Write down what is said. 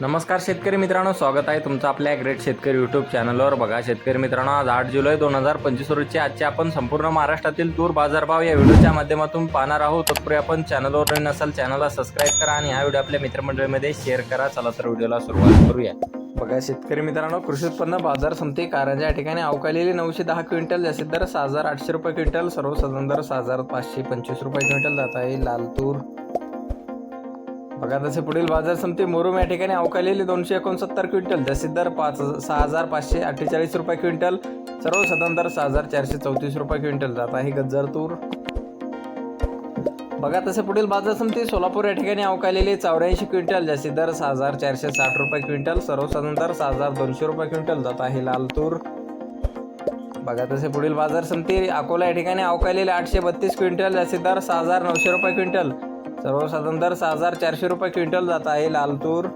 नमस्कार शेतकरी मित्रांनो स्वागत आहे तुमचं आपल्या ग्रेट शेतकरी यूट्यूब चॅनलवर बघा शेतकरी मित्रांनो आज आठ जुलै दोन हजार पंचवीस रोजचे आजचे आपण संपूर्ण महाराष्ट्रातील तूर बाजारभाव या व्हिडिओच्या माध्यमातून पाहणार आहोत. तत्पूर्वी आपण चॅनलवर नवीन असाल चॅनलला सबस्क्राईब करा आणि हा व्हिडिओ आपल्या मित्रमंडळीमध्ये शेअर करा. चला तर व्हिडिओला सुरुवात करूया. बघा शेतकरी मित्रांनो कृषी उत्पन्न बाजार समिती कारंजा या ठिकाणी अवकालेली नऊशे दहा क्विंटल जास्तीत दर सहा हजार आठशे रुपये क्विंटल सर्वसाधारण दर सहा हजार पाचशे पंचवीस रुपये क्विंटल जात आहे. लाल तूर बघा तसे पुढील बाजार समिती मुरुम या ठिकाणी अवकालेली दोनशे एकोणसत्तर क्विंटल जसे दर पाच सहा हजार पाचशे अठ्ठेचाळीस रुपये क्विंटल सर्वसाधारण दर सहा हजार चारशे चौतीस रुपये क्विंटल जात आहे गज्जर तूर बघा तसे पुढील बाजार समिती सोलापूर या ठिकाणी अवकालेली चौऱ्याऐंशी क्विंटल जास्तीत दर सहा हजार चारशे साठ रुपये क्विंटल सर्वसाधारण दर सहा हजार दोनशे रुपये क्विंटल जात आहे लाल तूर बघा तसे पुढील बाजार समिती अकोला या ठिकाणी अवकालेले आठशे बत्तीस क्विंटल जसे दर सहा हजार नऊशे रुपये क्विंटल सर्वसाधारण दर सहा हजार चारशे रुपये क्विंटल जात आहे लाल तूर.